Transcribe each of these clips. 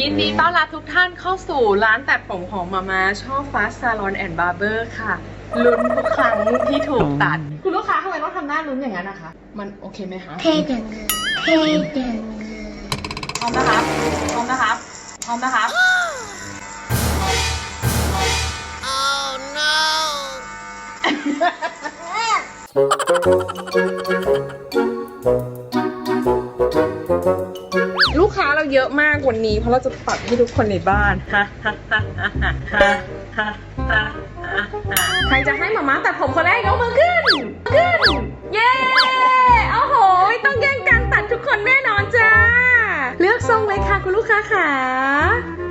ยินดีต้อนรับทุกท่านเข้าสู่ร้านตัดผมของมาม่าชอบฟาสซาลอนแอนด์บาร์เบอร์ค่ะ ลุ้นทุกครั้งที่ถูกตัด คุณลูกค้าทำไมต้องทำหน้าลุ้นอย่างนั้นนะคะ มันโอเคไหมคะเท่จังเลยเท่จังเลยพร้อมนะครับพร้อมนะครับพร้อมนะครับลูกค้าเเยอะมากวันนี้ เพราะเราจะตัดให้ทุกคนในบ้านฮ่าฮ่าฮ่าฮ่าฮ่าฮ่าฮ่าฮ่าฮ่าใครจะให้มาม่าตัดผมคนแรกยกมือขึ้นขึ้นเย้โอ้โหไม่ต้องแย่งกันตัดทุกคนแน่นอนจ้าเลือกทรงเลยค่ะคุณลูกค้าค่ะ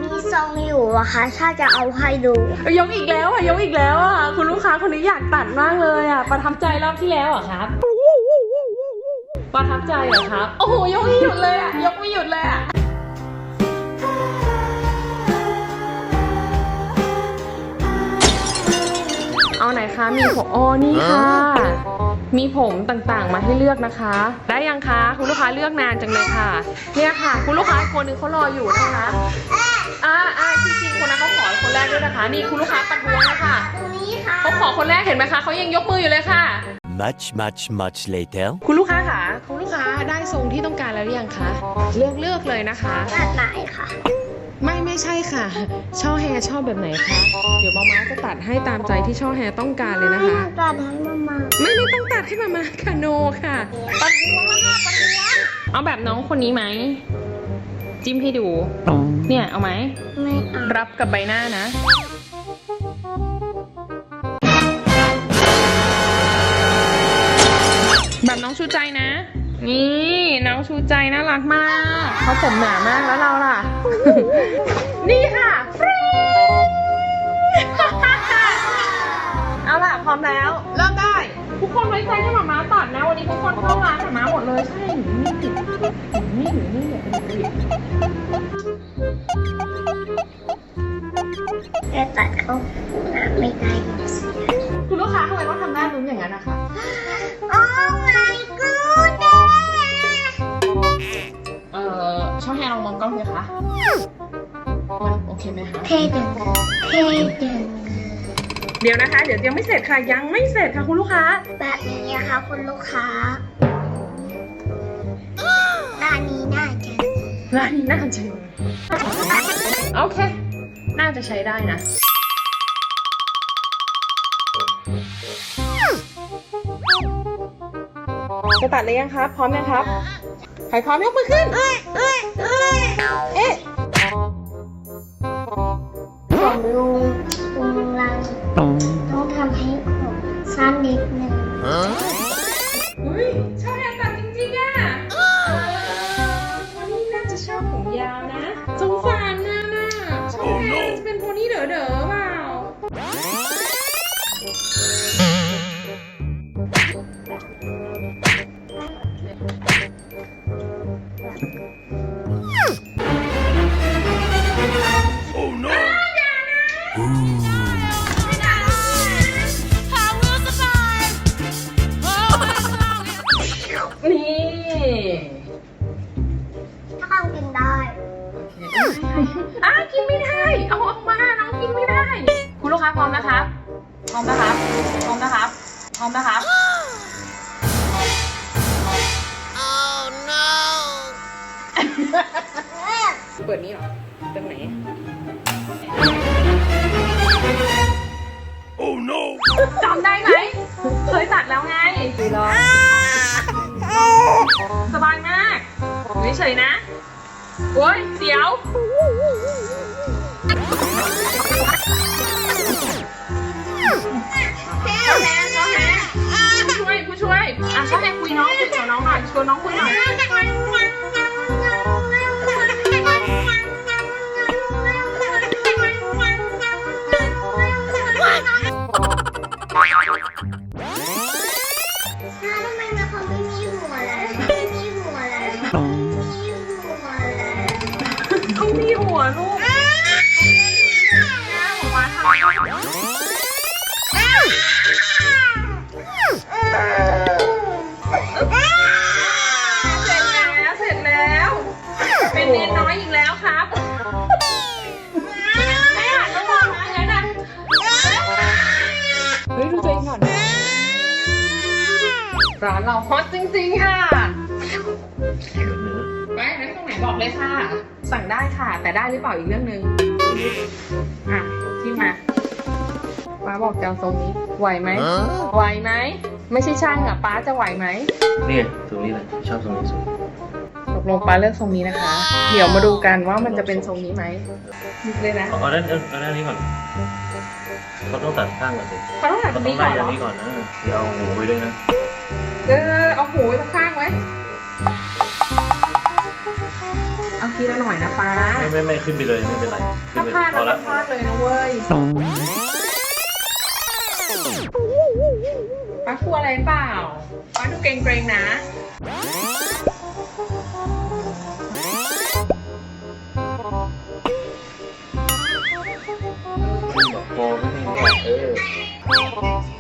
มีทรงอยู่อะคะถ้าจะเอาให้ดูยกอีกแล้วอะยกอีกแล้วอะคุณลูกค้าคนนี้อยากตัดมากเลยอะประทับใจรอบที่แล้วเหรอะครับประทับใจเหรอครับ โอ้โห ยกไม่หยุดเลยอะยกไม่หยุดเลยอะ ไหนคะมีผมอ๋อนี่ค่ะ มีผมต่างๆมาให้เลือกนะคะ ได้ยังคะ คุณลูกค้าเลือกนานจังเลยค่ะ เนี่ยค่ะ คุณลูกค้าอีกคนนึงเขารออยู่นะคะอ่าอ่าจริงๆคนนั้นเขาขอคนแรกด้วยนะคะ นี่คุณลูกค้าประท้วงนะคะตรงนี้ค่ะเขาขอคนแรกเห็นไหมคะเขายังยกมืออยู่เลยค่ะ Much, much, much later. คุณลูกค้าค่ะ คุณลูกค้าได้ทรงที่ต้องการแล้วหรือยังคะ เลือกเลือกเลยนะคะแบบไหนค่ะ ไม่ไม่ใช่ค่ะ ช่อแฮร์ชอบแบบไหนคะ เดี๋ยวมาม้าจะตัดให้ตามใจที่ช่อแฮร์ต้องการเลยนะคะ ตัดให้มามาไม่ไม่ต้องตัดให้มามาค่ะโนค่ะปัดหัวแล้วค่ะปัดหัวเอาแบบน้องคนนี้ไหม จิ้มให้ดู เนี่ยเอาไหม ไม่เอารับกับใบหน้านะแบบน้องชูใจนะ นี่น้องชูใจน่ารักมาก เขาผมหนามากแล้วเราล่ะ นี่ค่ะฟรีเอาล่ะ พร้อมแล้ว เริ่มได้ ทุกคนไว้ใจให้หมาม้าตัดนะ วันนี้ทุกคนเข้าร้านหมาม้าหมดเลยใช่หนูนี่ติดหนูนี่หนูนี่เนี่ยเป็นกรีดจะตัดเขาหน้าไม่ได้คุณลูกค้าทำไมต้องทำหน้าลุ้นอย่างนั้นนะคะโอ้ ช่องแฮร์ลองมองกล้องเลยคะมันโอเคไหมคะเท่จังเลยเท่จังเลยเดี๋ยวนะคะ เดี๋ยวยังไม่เสร็จค่ะ ยังไม่เสร็จค่ะคุณลูกค้า แบบนี้นะคะคุณลูกค้าหน้านี้น่าจะร้านนี้น่าจะโอเค น่าจะใช้ได้นะ จะตัดเลยยังครับ พร้อมยังครับ ใครพร้อมยกมือขึ้น เอ้ยเอ้ยเอ้ยเอ๊ะผมลุงลุงลังต้องทำให้ผมสั้นนิดนึง นี่ถ้ากินได้อะกินไม่ได้ เอาออกมา น้องกินไม่ได้ คุณลูกค้าพร้อมนะครับ พร้อมนะครับ พร้อมนะครับ พร้อมนะครับเปิดนี้เหรอตรงไหน Oh no! จำได้ไหม เคยตัดแล้วไงรอสบายมากอยู่เฉยๆนะ โอ้ยเดี๋ยวช่วยแม่ช่วยแม่ผู้ช่วยผู้ช่วย อะช่วยแม่คุยน้องคุยกับน้องหน่อยชวนน้องคุยหน่อย ร้านเราฮอตจริงๆค่ะ ไปนั้นตรงไหนบอกเลยค่ะ สั่งได้ค่ะ แต่ได้หรือเปล่าอีกเรื่องหนึ่งอะที่มาป้าบอกจะเอาทรงนี้ ไหวไหมไหวไหม ไม่ใช่ช่างอะป้าจะไหวไหม นี่ตรงนี้เลยชอบตรงนี้สุดตกลงป้าเลือกทรงนี้นะคะ เดี๋ยวมาดูกันว่ามันจะเป็นทรงนี้ไหมเลยนะเอาเอาด้านเอาเอาด้านนี้ก่อนเขาต้องตัดข้างก่อนสิเขาต้องหันเขาตรงต้อนี้งก่ได้อนเหรออันนี้ก่อนนะเดี๋ยวเอาหูไปด้วยนะ เออเอาหูไว้ข้างๆไว้ เอาทีละหน่อยนะป้าไม่ไม่ไม่ขึ้นไปเลยไม่เป็นไรขึ้ถ้านไปพลาดพอเราละก็พลาดเลยนะเว้ยป้ากลัวอะไรเปล่าป้าดูเกรงๆนะบอกโฟไม่ให้เออ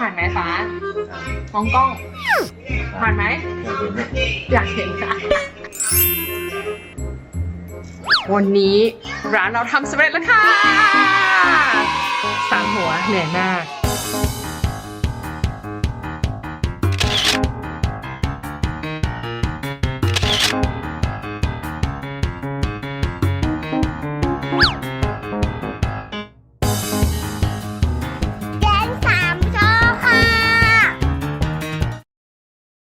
ผ่านไหมฟ้ามองกล้อง ผ่านไหมอยากเห็นนะอยากเห็นค่ะ วันนี้ร้านเราทำสำเร็จแล้วค่ะสามหัวเหนื่อยมาก